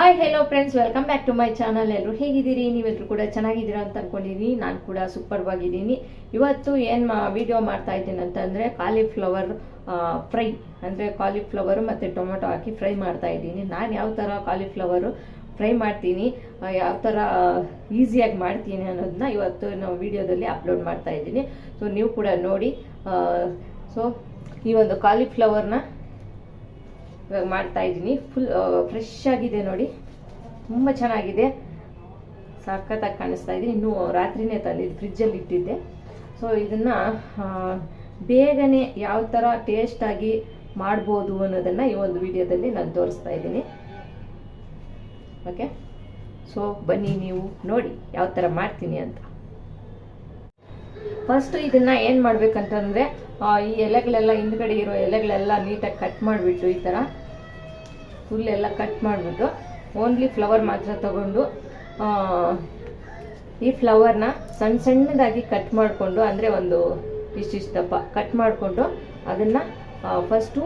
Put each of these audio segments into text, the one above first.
Hi hello friends welcome back to my channel ಎಲ್ಲರೂ ಹೇಗಿದ್ದೀರಿ? ನೀವೆಲ್ಲರೂ ಕೂಡ ಚೆನ್ನಾಗಿದ್ದೀರಾ ಅಂತ ಅಂದ್ಕೊಂಡಿದ್ದೀನಿ ನಾನು ಕೂಡ ಸೂಪರ್ವಾಗಿದ್ದೀನಿ. ಇವತ್ತು ಏನು ವಿಡಿಯೋ ಮಾಡ್ತಾ ಇದ್ದೀನಿ ಅಂತಂದರೆ ಕಾಲಿಫ್ಲವರ್ ಫ್ರೈ ಅಂದರೆ ಕಾಲಿಫ್ಲವರು ಮತ್ತು ಟೊಮೆಟೊ ಹಾಕಿ ಫ್ರೈ ಮಾಡ್ತಾ ಇದ್ದೀನಿ. ನಾನು ಯಾವ ಥರ ಕಾಲಿಫ್ಲವರು ಫ್ರೈ ಮಾಡ್ತೀನಿ ಯಾವ ಥರ ಈಸಿಯಾಗಿ ಮಾಡ್ತೀನಿ ಅನ್ನೋದನ್ನ ಇವತ್ತು ನಾವು ವಿಡಿಯೋದಲ್ಲಿ ಅಪ್ಲೋಡ್ ಮಾಡ್ತಾ ಇದ್ದೀನಿ. ಸೊ ನೀವು ಕೂಡ ನೋಡಿ ಸೊ ಈ ಒಂದು ಕಾಲಿಫ್ಲವರ್ನ ಇವಾಗ ಮಾಡ್ತಾ ಇದ್ದೀನಿ. ಫುಲ್ ಫ್ರೆಶ್ ಆಗಿದೆ ನೋಡಿ. ತುಂಬ ಚೆನ್ನಾಗಿದೆ. ಸಖತ್ತಾಗಿ ಕಾಣಿಸ್ತಾ ಇದೆ. ಇನ್ನೂ ರಾತ್ರಿನೇ ತಂದಿದ್ದು ಫ್ರಿಜ್ಜಲ್ಲಿ ಇಟ್ಟಿದ್ದೆ. ಸೊ ಇದನ್ನು ಬೇಗನೆ ಯಾವ ಥರ ಟೇಸ್ಟಾಗಿ ಮಾಡ್ಬೋದು ಅನ್ನೋದನ್ನು ಈ ಒಂದು ವಿಡಿಯೋದಲ್ಲಿ ನಾನು ತೋರಿಸ್ತಾ ಇದ್ದೀನಿ. ಓಕೆ ಸೊ ಬನ್ನಿ ನೀವು ನೋಡಿ ಯಾವ ಥರ ಮಾಡ್ತೀನಿ ಅಂತ. ಫಸ್ಟ್ ಇದನ್ನ ಏನು ಮಾಡ್ಬೇಕಂತಂದ್ರೆ ಈ ಎಲೆಗಳೆಲ್ಲ ಹಿಂದ್ಗಡೆ ಇರೋ ಎಲೆಗಳೆಲ್ಲ ನೀಟಾಗಿ ಕಟ್ ಮಾಡಿಬಿಟ್ಟು ಈ ಥರ ಫುಲ್ ಎಲ್ಲ ಕಟ್ ಮಾಡಿಬಿಟ್ಟು ಓನ್ಲಿ ಫ್ಲವರ್ ಮಾತ್ರ ತಗೊಂಡು ಈ ಫ್ಲವರ್ನ ಸಣ್ಣ ಸಣ್ಣದಾಗಿ ಕಟ್ ಮಾಡಿಕೊಂಡು, ಅಂದರೆ ಒಂದು ಇಷ್ಟಿಷ್ಟು ದಪ್ಪ ಕಟ್ ಮಾಡಿಕೊಂಡು ಅದನ್ನು ಫಸ್ಟು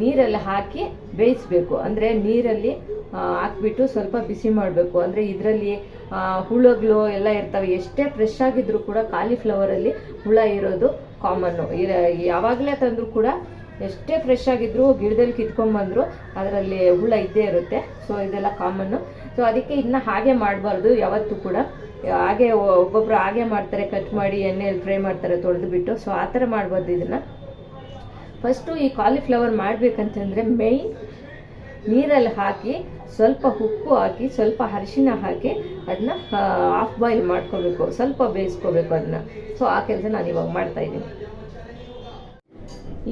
ನೀರಲ್ಲಿ ಹಾಕಿ ಬೇಯಿಸ್ಬೇಕು. ಅಂದರೆ ನೀರಲ್ಲಿ ಹಾಕ್ಬಿಟ್ಟು ಸ್ವಲ್ಪ ಬಿಸಿ ಮಾಡಬೇಕು. ಅಂದರೆ ಇದರಲ್ಲಿ ಹುಳುಗಳು ಎಲ್ಲ ಇರ್ತವೆ. ಎಷ್ಟೇ ಫ್ರೆಶ್ ಆಗಿದ್ರೂ ಕೂಡ ಕಾಲಿಫ್ಲವರಲ್ಲಿ ಹುಳ ಇರೋದು ಕಾಮನ್ನು ಯಾವಾಗಲೇ ತಂದರೂ ಕೂಡ ಎಷ್ಟೇ ಫ್ರೆಶ್ ಆಗಿದ್ರು ಗಿಡದಲ್ಲಿ ಕಿತ್ಕೊಂಡ್ಬಂದ್ರು ಅದರಲ್ಲಿ ಹುಳ ಇದ್ದೇ ಇರುತ್ತೆ. ಸೊ ಇದೆಲ್ಲ ಕಾಮನ್ನು ಸೊ ಅದಕ್ಕೆ ಇದನ್ನ ಹಾಗೆ ಮಾಡಬಾರ್ದು ಯಾವತ್ತೂ ಕೂಡ. ಹಾಗೆ ಒಬ್ಬೊಬ್ರು ಹಾಗೆ ಮಾಡ್ತಾರೆ ಕಟ್ ಮಾಡಿ ಎಣ್ಣೆಯಲ್ಲಿ ಫ್ರೈ ಮಾಡ್ತಾರೆ ತೊಳೆದು ಬಿಟ್ಟು ಸೊ ಆ ಥರ ಮಾಡ್ಬಾರ್ದು ಇದನ್ನು. ಫಸ್ಟು ಈ ಕಾಲಿಫ್ಲವರ್ ಮಾಡಬೇಕಂತಂದರೆ ಮೇಯ್ನ್ ನೀರಲ್ಲಿ ಹಾಕಿ, ಸ್ವಲ್ಪ ಉಪ್ಪು ಹಾಕಿ, ಸ್ವಲ್ಪ ಅರಿಶಿನ ಹಾಕಿ ಅದನ್ನ ಹಾಫ್ ಬಾಯ್ಲ್ ಮಾಡ್ಕೋಬೇಕು, ಸ್ವಲ್ಪ ಬೇಯಿಸ್ಕೋಬೇಕು ಅದನ್ನ ಸೊ ಆ ಕೆಲಸ ನಾನು ಇವಾಗ ಮಾಡ್ತಾ ಇದ್ದೀನಿ.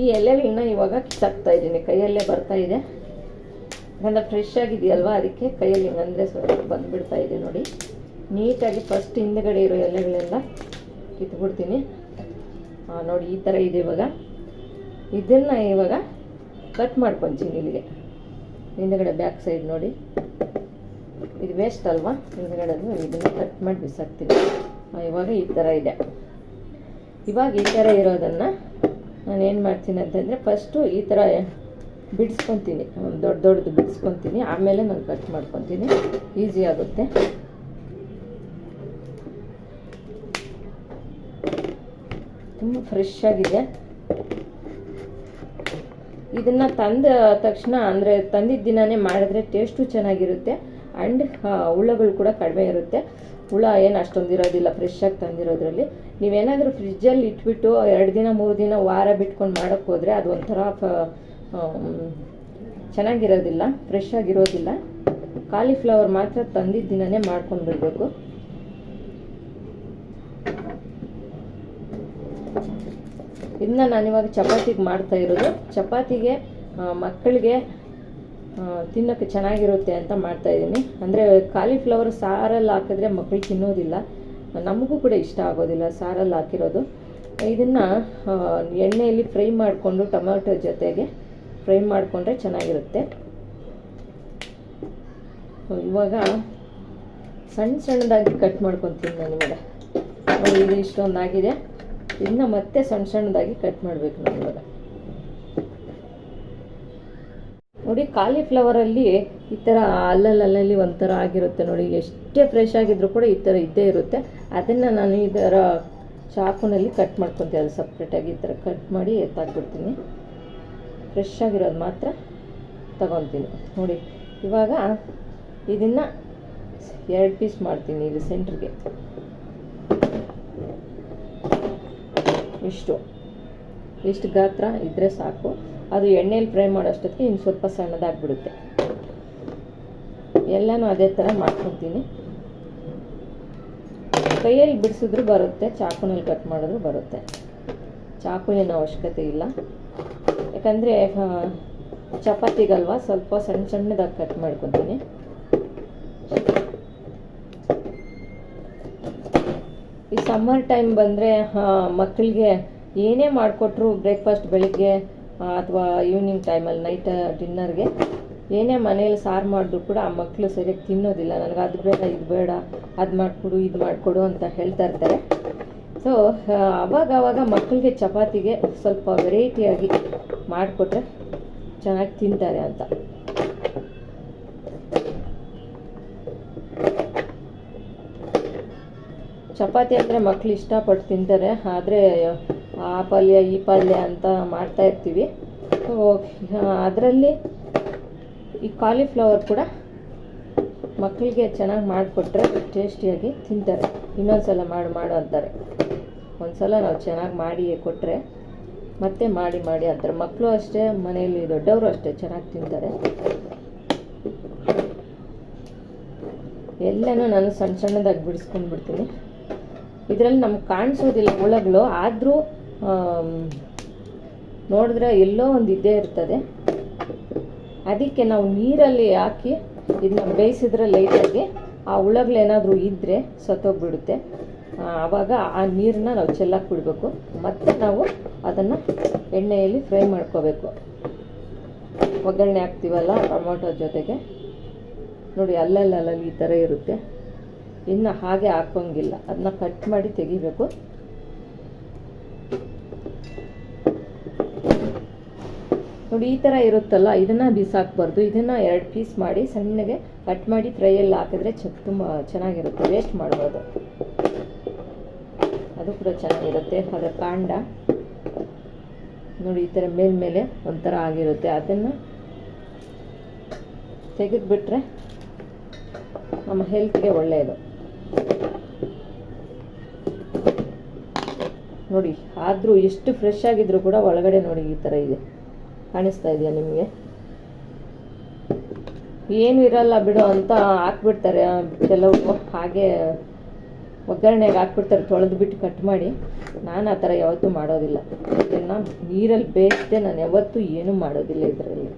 ಈ ಎಲೆಗಳನ್ನ ಇವಾಗ ಕಿತ್ತಾಕ್ತಾ ಇದ್ದೀನಿ, ಕೈಯಲ್ಲೇ ಬರ್ತಾ ಇದೆ. ಯಾಕಂದ್ರೆ ಫ್ರೆಶ್ ಆಗಿದೆಯಲ್ವಾ ಅದಕ್ಕೆ ಕೈಯಲ್ಲಿ ಹಿಂಗಂದ್ರೆ ಸ್ವಲ್ಪ ಬಂದ್ಬಿಡ್ತಾ ಇದೆ ನೋಡಿ. ನೀಟಾಗಿ ಫಸ್ಟ್ ಹಿಂದ್ಗಡೆ ಇರೋ ಎಲೆಗಳೆಲ್ಲ ಕಿತ್ಬಿಡ್ತೀನಿ. ನೋಡಿ, ಈ ಥರ ಇದೆ ಇವಾಗ. ಇದನ್ನು ಇವಾಗ ಕಟ್ ಮಾಡ್ಕೊತೀನಿ ಇಲ್ಲಿಗೆ. ಹಿಂದ್ಗಡೆ ಬ್ಯಾಕ್ ಸೈಡ್ ನೋಡಿ. ಇದು ವೇಸ್ಟ್ ಅಲ್ವಾ? ಹಿಂದ್ಗಡೆ ಇದನ್ನು ಕಟ್ ಮಾಡಿ ಬಿಸಾಕ್ತೀನಿ. ಇವಾಗ ಈ ಥರ ಇದೆ. ಇವಾಗ ಈ ಥರ ಇರೋದನ್ನು ನಾನು ಏನು ಮಾಡ್ತೀನಿ ಅಂತಂದರೆ ಫಸ್ಟು ಈ ಥರ ಬಿಡಿಸ್ಕೊತೀನಿ. ಒಂದು ದೊಡ್ಡ ದೊಡ್ಡದು ಬಿಡಿಸ್ಕೊತೀನಿ. ಆಮೇಲೆ ನಾನು ಕಟ್ ಮಾಡ್ಕೊತೀನಿ. ಈಸಿ ಆಗುತ್ತೆ. ತುಂಬ ಫ್ರೆಶ್ ಆಗಿದೆ. ಇದನ್ನು ತಂದ ತಕ್ಷಣ, ಅಂದರೆ ತಂದಿದ್ದ ದಿನನೇ ಮಾಡಿದ್ರೆ ಟೇಸ್ಟು ಚೆನ್ನಾಗಿರುತ್ತೆ. ಆ್ಯಂಡ್ ಹುಳಗಳು ಕೂಡ ಕಡಿಮೆ ಇರುತ್ತೆ. ಹುಳ ಏನು ಅಷ್ಟೊಂದು ಇರೋದಿಲ್ಲ ಫ್ರೆಶ್ ಆಗಿ ತಂದಿರೋದ್ರಲ್ಲಿ. ನೀವೇನಾದರೂ ಫ್ರಿಜ್ಜಲ್ಲಿ ಇಟ್ಬಿಟ್ಟು ಎರಡು ದಿನ, ಮೂರು ದಿನ, ವಾರ ಬಿಟ್ಕೊಂಡು ಮಾಡೋಕ್ಕೆ ಹೋದರೆ ಅದು ಒಂಥರ ಚೆನ್ನಾಗಿರೋದಿಲ್ಲ ಫ್ರೆಶ್ ಆಗಿರೋದಿಲ್ಲ. ಕಾಲಿಫ್ಲವರ್ ಮಾತ್ರ ತಂದಿದ್ದ ದಿನನೇ ಮಾಡ್ಕೊಂಡು ಬಿಡಬೇಕು ಇದನ್ನ ನಾನಿವಾಗ ಚಪಾತಿಗೆ ಮಾಡ್ತಾ ಇರೋದು. ಚಪಾತಿಗೆ ಮಕ್ಕಳಿಗೆ ತಿನ್ನೋಕ್ಕೆ ಚೆನ್ನಾಗಿರುತ್ತೆ ಅಂತ ಮಾಡ್ತಾ ಇದ್ದೀನಿ ಅಂದರೆ ಕಾಲಿಫ್ಲವರ್ ಸಾರಲ್ಲಿ ಹಾಕಿದ್ರೆ ಮಕ್ಕಳು ತಿನ್ನೋದಿಲ್ಲ. ನಮಗೂ ಕೂಡ ಇಷ್ಟ ಆಗೋದಿಲ್ಲ ಸಾರಲ್ಲಿ ಹಾಕಿರೋದು. ಇದನ್ನು ಎಣ್ಣೆಯಲ್ಲಿ ಫ್ರೈ ಮಾಡಿಕೊಂಡು ಟೊಮ್ಯಾಟೊ ಜೊತೆಗೆ ಫ್ರೈ ಮಾಡಿಕೊಂಡ್ರೆ ಚೆನ್ನಾಗಿರುತ್ತೆ. ಇವಾಗ ಸಣ್ಣ ಸಣ್ಣದಾಗಿ ಕಟ್ ಮಾಡ್ಕೊತೀನಿ ನಾನು ಇವಾಗ. ಇದು ಇಷ್ಟೊಂದಾಗಿದೆ. ಇದನ್ನ ಮತ್ತೆ ಸಣ್ಣ ಸಣ್ಣದಾಗಿ ಕಟ್ ಮಾಡಬೇಕು ನಾವು ಇವಾಗ. ನೋಡಿ ಕಾಲಿಫ್ಲವರಲ್ಲಿ ಈ ಥರ ಅಲ್ಲಲ್ಲಿ ಒಂಥರ ಆಗಿರುತ್ತೆ ನೋಡಿ. ಎಷ್ಟೇ ಫ್ರೆಶ್ ಆಗಿದ್ರು ಕೂಡ ಈ ಥರ ಇದ್ದೇ ಇರುತ್ತೆ. ಅದನ್ನು ನಾನು ಈ ಇದರ ಚಾಕುನಲ್ಲಿ ಕಟ್ ಮಾಡ್ಕೊತೀನಿ. ಅದು ಸಪ್ರೇಟಾಗಿ ಈ ಥರ ಕಟ್ ಮಾಡಿ ಎತ್ತಾಕ್ಬಿಡ್ತೀನಿ. ಫ್ರೆಶ್ ಆಗಿರೋದು ಮಾತ್ರ ತಗೊತೀನಿ. ನೋಡಿ, ಇವಾಗ ಇದನ್ನು ಎರಡು ಪೀಸ್ ಮಾಡ್ತೀನಿ ಇದು ಸೆಂಟ್ರಿಗೆ ಇಷ್ಟು. ಇಷ್ಟು ಗಾತ್ರ ಇದ್ದರೆ ಸಾಕು. ಅದು ಎಣ್ಣೆಯಲ್ಲಿ ಫ್ರೈ ಮಾಡೋಷ್ಟೊತ್ತಿಗೆ ಇನ್ನು ಸ್ವಲ್ಪ ಸಣ್ಣದಾಗ್ಬಿಡುತ್ತೆ. ಎಲ್ಲನೂ ಅದೇ ಥರ ಮಾಡ್ಕೊತೀನಿ ಕೈಯಲ್ಲಿ ಬಿಡಿಸಿದ್ರು ಬರುತ್ತೆ, ಚಾಕುನಲ್ಲಿ ಕಟ್ ಮಾಡಿದ್ರು ಬರುತ್ತೆ. ಚಾಕು ಏನು ಅವಶ್ಯಕತೆ ಇಲ್ಲ. ಯಾಕಂದರೆ ಚಪಾತಿಗಲ್ವ, ಸ್ವಲ್ಪ ಸಣ್ಣ ಸಣ್ಣದಾಗಿ ಕಟ್ ಮಾಡ್ಕೊತೀನಿ. ಈ ಸಮ್ಮರ್ ಟೈಮ್ ಬಂದರೆ ಮಕ್ಕಳಿಗೆ ಏನೇ ಮಾಡಿಕೊಟ್ರು ಬ್ರೇಕ್ಫಾಸ್ಟ್ ಬೆಳಿಗ್ಗೆ ಅಥವಾ ಈವ್ನಿಂಗ್ ಟೈಮಲ್ಲಿ ನೈಟ್ ಡಿನ್ನರ್ಗೆ ಏನೇ ಮನೇಲಿ ಸಾರು ಮಾಡಿದ್ರು ಕೂಡ ಆ ಮಕ್ಕಳು ಸರಿಯಾಗಿ ತಿನ್ನೋದಿಲ್ಲ. ನನಗೆ ಅದು ಬೇಡ, ಇದು ಬೇಡ, ಅದು ಮಾಡಿಕೊಡು, ಇದು ಮಾಡಿಕೊಡು ಅಂತ ಹೇಳ್ತಾ ಇರ್ತಾರೆ. ಸೊ ಅವಾಗ ಮಕ್ಕಳಿಗೆ ಚಪಾತಿಗೆ ಸ್ವಲ್ಪ ವೆರೈಟಿಯಾಗಿ ಮಾಡಿಕೊಟ್ರೆ ಚೆನ್ನಾಗಿ ತಿಂತಾರೆ ಅಂತ. ಚಪಾತಿ ಅಂದರೆ ಮಕ್ಕಳು ಇಷ್ಟಪಟ್ಟು ತಿಂತಾರೆ, ಆದರೆ ಆ ಪಲ್ಯ, ಈ ಪಲ್ಯ ಅಂತ ಮಾಡ್ತಾ ಇರ್ತೀವಿ. ಅದರಲ್ಲಿ ಈ ಕಾಲಿಫ್ಲವರ್ ಕೂಡ ಮಕ್ಕಳಿಗೆ ಚೆನ್ನಾಗಿ ಮಾಡಿಕೊಟ್ರೆ ಟೇಸ್ಟಿಯಾಗಿ ತಿಂತಾರೆ. ಇನ್ನೊಂದು ಸಲ ಮಾಡು ಮಾಡು ಅಂತಾರೆ. ಒಂದು ಸಲ ನಾವು ಚೆನ್ನಾಗಿ ಮಾಡಿ ಕೊಟ್ಟರೆ ಮತ್ತೆ ಮಾಡಿ ಮಾಡಿ ಅಂತಾರೆ. ಮಕ್ಕಳು ಅಷ್ಟೇ, ಮನೆಯಲ್ಲಿ ದೊಡ್ಡವರು ಅಷ್ಟೇ ಚೆನ್ನಾಗಿ ತಿಂತಾರೆ. ಎಲ್ಲನೂ ನಾನು ಸಣ್ಣ ಸಣ್ಣದಾಗಿ ಬಿಡಿಸ್ಕೊಂಡು ಬಿಡ್ತೀನಿ ಇದರಲ್ಲಿ ನಮ್ಗೆ ಕಾಣಿಸೋದಿಲ್ಲ ಹುಳಗಳು ಆದರೂ ನೋಡಿದ್ರೆ ಎಲ್ಲೋ ಒಂದು ಇದ್ದೇ ಇರ್ತದೆ. ಅದಕ್ಕೆ ನಾವು ನೀರಲ್ಲಿ ಹಾಕಿ ಇದನ್ನ ಬೇಯಿಸಿದ್ರೆ ಲೈಟಾಗಿ ಆ ಹುಳಗಳೇನಾದರೂ ಇದ್ದರೆ ಸತ್ತೋಗ್ಬಿಡುತ್ತೆ. ಆವಾಗ ಆ ನೀರನ್ನ ನಾವು ಚೆಲ್ಲಕ್ಕೆ ಬಿಡಬೇಕು. ಮತ್ತೆ ನಾವು ಅದನ್ನು ಎಣ್ಣೆಯಲ್ಲಿ ಫ್ರೈ ಮಾಡ್ಕೋಬೇಕು. ಒಗ್ಗರಣೆ ಹಾಕ್ತೀವಲ್ಲ ಟೊಮೊಟೊ ಜೊತೆಗೆ. ನೋಡಿ, ಅಲ್ಲಲ್ಲಲ್ಲಿ ಈ ಥರ ಇರುತ್ತೆ. ಇನ್ನು ಹಾಗೆ ಹಾಕೋಂಗಿಲ್ಲ ಅದನ್ನ ಕಟ್ ಮಾಡಿ ತೆಗಿಬೇಕು. ನೋಡಿ, ಈ ಥರ ಇರುತ್ತಲ್ಲ, ಇದನ್ನು ಬಿಸಾಕ್ಬಾರ್ದು. ಇದನ್ನು ಎರಡು ಪೀಸ್ ಮಾಡಿ ಸಣ್ಣಗೆ ಕಟ್ ಮಾಡಿ ಫ್ರೈಯಲ್ಲಿ ಹಾಕಿದ್ರೆ ಚ, ತುಂಬ ಚೆನ್ನಾಗಿರುತ್ತೆ. ವೇಸ್ಟ್ ಮಾಡ್ಬೋದು ಅದು ಕೂಡ ಚೆನ್ನಾಗಿರುತ್ತೆ. ಅದರ ಕಾಂಡ. ನೋಡಿ, ಈ ಥರ ಮೇಲ್ಮೇಲೆ ಒಂಥರ ಆಗಿರುತ್ತೆ. ಅದನ್ನು ತೆಗೆದುಬಿಟ್ರೆ ನಮ್ಮ ಹೆಲ್ತ್ಗೆ ಒಳ್ಳೆಯದು ನೋಡಿ, ಆದರೂ ಎಷ್ಟು ಫ್ರೆಶ್ ಆಗಿದ್ರು ಕೂಡ ಒಳಗಡೆ ನೋಡಿ ಈ ಥರ ಇದೆ. ಕಾಣಿಸ್ತಾ ಇದೆಯಾ ನಿಮಗೆ? ಏನು ಇರಲ್ಲ ಬಿಡು, ಅಂತ ಹಾಕ್ಬಿಡ್ತಾರೆ. ಕೆಲವು ಹಾಗೆ ಒಗ್ಗರಣೆಗೆ ಹಾಕ್ಬಿಡ್ತಾರೆ, ತೊಳೆದು ಬಿಟ್ಟು ಕಟ್ ಮಾಡಿ. ನಾನು ಆ ಥರ ಯಾವತ್ತೂ ಮಾಡೋದಿಲ್ಲ. ಇದನ್ನು ನೀರಲ್ಲಿ ಬೇಯಿಸದೆ ನಾನು ಯಾವತ್ತೂ ಏನೂ ಮಾಡೋದಿಲ್ಲ ಇದರಲ್ಲಿ.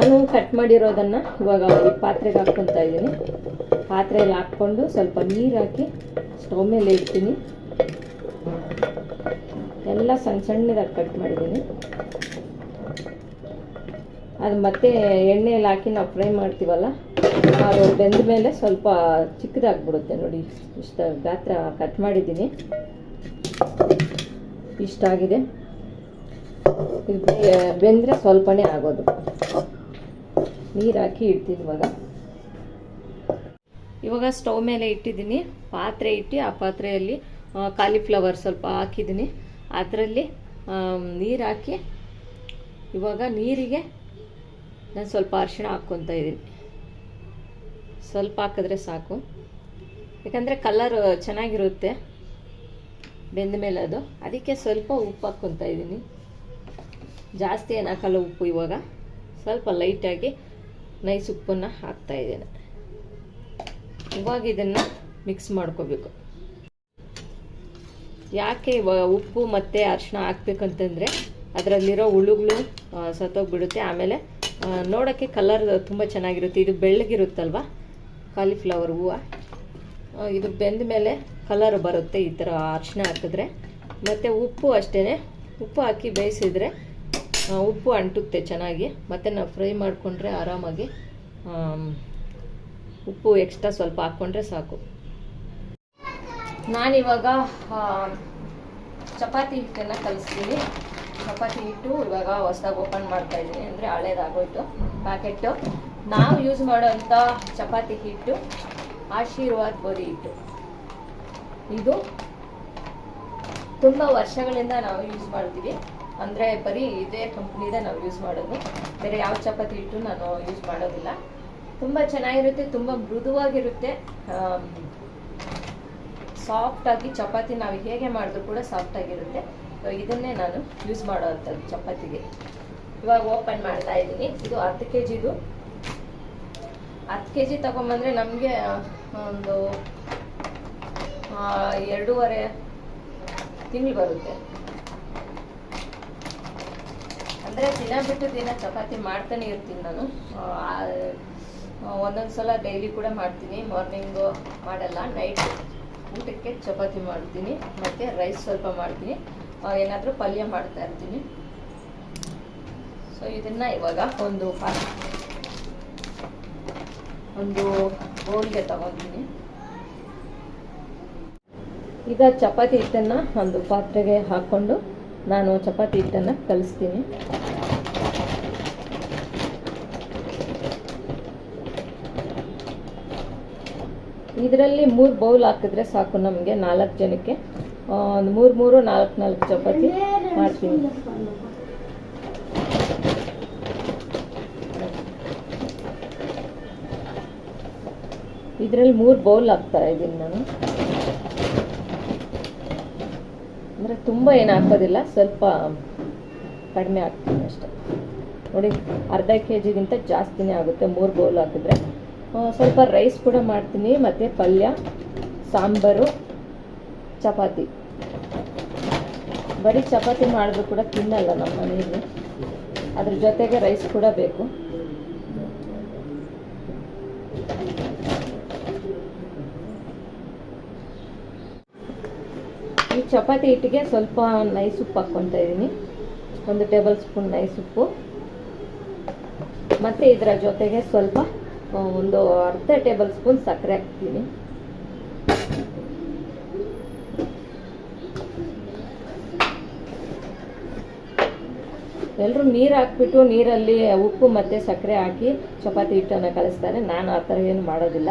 ನಾನು ಕಟ್ ಮಾಡಿರೋದನ್ನು ಇವಾಗ ಈ ಪಾತ್ರೆಗೆ ಹಾಕ್ಕೊತಾ ಇದ್ದೀನಿ. ಪಾತ್ರೆಯಲ್ಲಿ ಹಾಕ್ಕೊಂಡು ಸ್ವಲ್ಪ ನೀರು ಹಾಕಿ ಸ್ಟವ್ ಮೇಲೆ ಇಡ್ತೀನಿ. ಎಲ್ಲ ಸಣ್ಣ ಸಣ್ಣದಾಗಿ ಕಟ್ ಮಾಡಿದ್ದೀನಿ. ಅದು ಮತ್ತೆ ಎಣ್ಣೆಯಲ್ಲಿ ಹಾಕಿ ನಾವು ಫ್ರೈ ಮಾಡ್ತೀವಲ್ಲ, ಅದು ಬೆಂದ ಮೇಲೆ ಸ್ವಲ್ಪ ಚಿಕ್ಕದಾಗ್ಬಿಡುತ್ತೆ ನೋಡಿ, ಇಷ್ಟ ಗಾತ್ರ ಕಟ್ ಮಾಡಿದ್ದೀನಿ. ಇಷ್ಟಾಗಿದೆ ಇದು ಬೆಂದರೆ ಸ್ವಲ್ಪನೇ ಆಗೋದು. ನೀರು ಹಾಕಿ ಇಡ್ತೀನಿ ಇವಾಗ. ಇವಾಗ ಸ್ಟವ್ ಮೇಲೆ ಇಟ್ಟಿದ್ದೀನಿ. ಪಾತ್ರೆ ಇಟ್ಟು ಆ ಪಾತ್ರೆಯಲ್ಲಿ ಕಾಲಿಫ್ಲವರ್ ಸ್ವಲ್ಪ ಹಾಕಿದ್ದೀನಿ. ಅದರಲ್ಲಿ ನೀರು ಹಾಕಿ ಇವಾಗ ನೀರಿಗೆ ನಾನು ಸ್ವಲ್ಪ ಅರಿಶಿಣ ಹಾಕ್ಕೊತಾ ಇದ್ದೀನಿ. ಸ್ವಲ್ಪ ಹಾಕಿದ್ರೆ ಸಾಕು. ಯಾಕಂದರೆ ಕಲರ್ ಚೆನ್ನಾಗಿರುತ್ತೆ ಬೆಂದ ಮೇಲೆ ಅದು. ಅದಕ್ಕೆ ಸ್ವಲ್ಪ ಉಪ್ಪು ಹಾಕ್ಕೊತಾ ಇದ್ದೀನಿ. ಜಾಸ್ತಿ ಏನು ಹಾಕಲ್ಲ ಉಪ್ಪು ಇವಾಗ. ಸ್ವಲ್ಪ ಲೈಟಾಗಿ ನೈಸ್ ಉಪ್ಪನ್ನು ಹಾಕ್ತಾಯಿದ್ದೇನೆ ಇವಾಗ ಇದನ್ನು ಮಿಕ್ಸ್ ಮಾಡ್ಕೋಬೇಕು. ಯಾಕೆ ಇವಾಗ ಉಪ್ಪು ಮತ್ತು ಅರಿಶಿನ ಹಾಕ್ಬೇಕಂತಂದರೆ ಅದರಲ್ಲಿರೋ ಹುಳುಗಳು ಸತ್ತೋಗ್ಬಿಡುತ್ತೆ. ಆಮೇಲೆ ನೋಡೋಕ್ಕೆ ಕಲರ್ ತುಂಬ ಚೆನ್ನಾಗಿರುತ್ತೆ. ಇದು ಬೆಳ್ಳಗಿರುತ್ತಲ್ವ? ಕಾಲಿಫ್ಲವರ್ ಹೂವು. ಇದು ಬೆಂದ ಮೇಲೆ ಕಲರ್ ಬರುತ್ತೆ ಈ ಥರ ಅರಿಶಿನ ಹಾಕಿದ್ರೆ. ಮತ್ತು ಉಪ್ಪು ಅಷ್ಟೇ ಉಪ್ಪು ಹಾಕಿ ಬೇಯಿಸಿದ್ರೆ ಉಪ್ಪು ಅಂಟುತ್ತೆ ಚೆನ್ನಾಗಿ. ಮತ್ತು ನಾವು ಫ್ರೈ ಮಾಡಿಕೊಂಡ್ರೆ ಆರಾಮಾಗಿ ಉಪ್ಪು ಎಕ್ಸ್ಟ್ರಾ ಸ್ವಲ್ಪ ಹಾಕ್ಕೊಂಡ್ರೆ ಸಾಕು. ನಾನಿವಾಗ ಚಪಾತಿ ಹಿಟ್ಟನ್ನು ಕಲಿಸ್ತೀನಿ. ಚಪಾತಿ ಹಿಟ್ಟು ಇವಾಗ ಹೊಸ್ದಾಗಿ ಓಪನ್ ಮಾಡ್ತಾ ಇದ್ದೀನಿ. ಅಂದರೆ ಹಳೇದಾಗೋಯ್ತು ಪ್ಯಾಕೆಟ್ಟು ನಾವು ಯೂಸ್ ಮಾಡೋಂಥ ಚಪಾತಿ ಹಿಟ್ಟು, ಆಶೀರ್ವಾದ್ ಗೋಧಿ ಹಿಟ್ಟು. ಇದು ತುಂಬ ವರ್ಷಗಳಿಂದ ನಾವು ಯೂಸ್ ಮಾಡ್ತೀವಿ. ಅಂದರೆ ಬರೀ ಇದೇ ಕಂಪ್ನಿದೇ ನಾವು ಯೂಸ್ ಮಾಡೋದು. ಬೇರೆ ಯಾವ ಚಪಾತಿ ಹಿಟ್ಟು ನಾನು ಯೂಸ್ ಮಾಡೋದಿಲ್ಲ. ತುಂಬ ಚೆನ್ನಾಗಿರುತ್ತೆ, ತುಂಬ ಮೃದುವಾಗಿರುತ್ತೆ. ಸಾಫ್ಟಾಗಿ ಚಪಾತಿ ನಾವು ಹೇಗೆ ಮಾಡಿದ್ರು ಕೂಡ ಸಾಫ್ಟಾಗಿರುತ್ತೆ ಇದನ್ನೇ ನಾನು ಯೂಸ್ ಮಾಡೋವಂಥದ್ದು ಚಪಾತಿಗೆ. ಇವಾಗ ಓಪನ್ ಮಾಡ್ತಾ ಇದ್ದೀನಿ. ಇದು ಹತ್ತು ಕೆ ಜಿದು ಹತ್ತು ಕೆ ಜಿ ತಗೊಂಬಂದರೆ ನಮಗೆ ಒಂದು ಎರಡೂವರೆ ತಿಂಗಳು ಬರುತ್ತೆ. ಅಂದರೆ ದಿನ ಬಿಟ್ಟು ದಿನ ಚಪಾತಿ ಮಾಡ್ತಾನೆ ಇರ್ತೀನಿ ನಾನು. ಒಂದೊಂದು ಸಲ ಡೈಲಿ ಕೂಡ ಮಾಡ್ತೀನಿ. ಮಾರ್ನಿಂಗು ಮಾಡಲ್ಲ ನೈಟ್ ಊಟಕ್ಕೆ ಚಪಾತಿ ಮಾಡ್ತೀನಿ. ಮತ್ತು ರೈಸ್ ಸ್ವಲ್ಪ ಮಾಡ್ತೀನಿ. ಏನಾದರೂ ಪಲ್ಯ ಮಾಡ್ತಾ ಇರ್ತೀನಿ. ಸೊ ಇದನ್ನು ಇವಾಗ ಒಂದು ಒಂದು ಬೌಲ್ಗೆ ತಗೊತೀನಿ ಈಗ ಚಪಾತಿ ಹಿಟ್ಟನ್ನು ಒಂದು ಪಾತ್ರೆಗೆ ಹಾಕ್ಕೊಂಡು ನಾನು ಚಪಾತಿ ಹಿಟ್ಟನ್ನು ಕಲಿಸ್ತೀನಿ. ಇದರಲ್ಲಿ ಮೂರು ಬೌಲ್ ಹಾಕಿದ್ರೆ ಸಾಕು ನಮಗೆ ನಾಲ್ಕು ಜನಕ್ಕೆ. ಒಂದು ಮೂರು ಮೂರು, ನಾಲ್ಕು ನಾಲ್ಕು ಚಪಾತಿ ಮಾಡ್ತೀನಿ. ಇದರಲ್ಲಿ ಮೂರು ಬೌಲ್ ಹಾಕ್ತಾ ಇದ್ದೀನಿ ನಾನು. ಅಂದರೆ ತುಂಬ ಏನು ಹಾಕೋದಿಲ್ಲ, ಸ್ವಲ್ಪ ಕಡಿಮೆ ಹಾಕ್ತೀನಿ ಅಷ್ಟೆ. ನೋಡಿ, ಅರ್ಧ ಕೆ ಜಿಗಿಂತ ಜಾಸ್ತಿನೇ ಆಗುತ್ತೆ, ಮೂರು ಬೌಲ್ ಹಾಕಿದ್ರೆ. ಸ್ವಲ್ಪ ರೈಸ್ ಕೂಡ ಮಾಡ್ತೀನಿ, ಮತ್ತು ಪಲ್ಯ, ಸಾಂಬಾರು, ಚಪಾತಿ. ಬರೀ ಚಪಾತಿ ಮಾಡಿದ್ರು ಕೂಡ ತಿನ್ನಲ್ಲ ನಮ್ಮ ಮನೆಯಲ್ಲಿ. ಅದ್ರ ಜೊತೆಗೆ ರೈಸ್ ಕೂಡ ಬೇಕು ಈ ಚಪಾತಿ ಹಿಟ್ಟಿಗೆ ಸ್ವಲ್ಪ ನೈಸ್ ಉಪ್ಪು ಹಾಕ್ಕೊತಾ ಇದ್ದೀನಿ ಒಂದು ಟೇಬಲ್ ಸ್ಪೂನ್ ನೈಸ್ ಉಪ್ಪು. ಮತ್ತು ಇದರ ಜೊತೆಗೆ ಸ್ವಲ್ಪ ಒಂದು ಅರ್ಧ ಟೇಬಲ್ ಸ್ಪೂನ್ ಸಕ್ಕರೆ ಹಾಕ್ತೀನಿ. ಎಲ್ಲರೂ ನೀರು ಹಾಕ್ಬಿಟ್ಟು ನೀರಲ್ಲಿ ಉಪ್ಪು ಮತ್ತು ಸಕ್ಕರೆ ಹಾಕಿ ಚಪಾತಿ ಹಿಟ್ಟನ್ನು ಕಲಿಸ್ತಾರೆ. ನಾನು ಆ ಥರ ಏನು ಮಾಡೋದಿಲ್ಲ.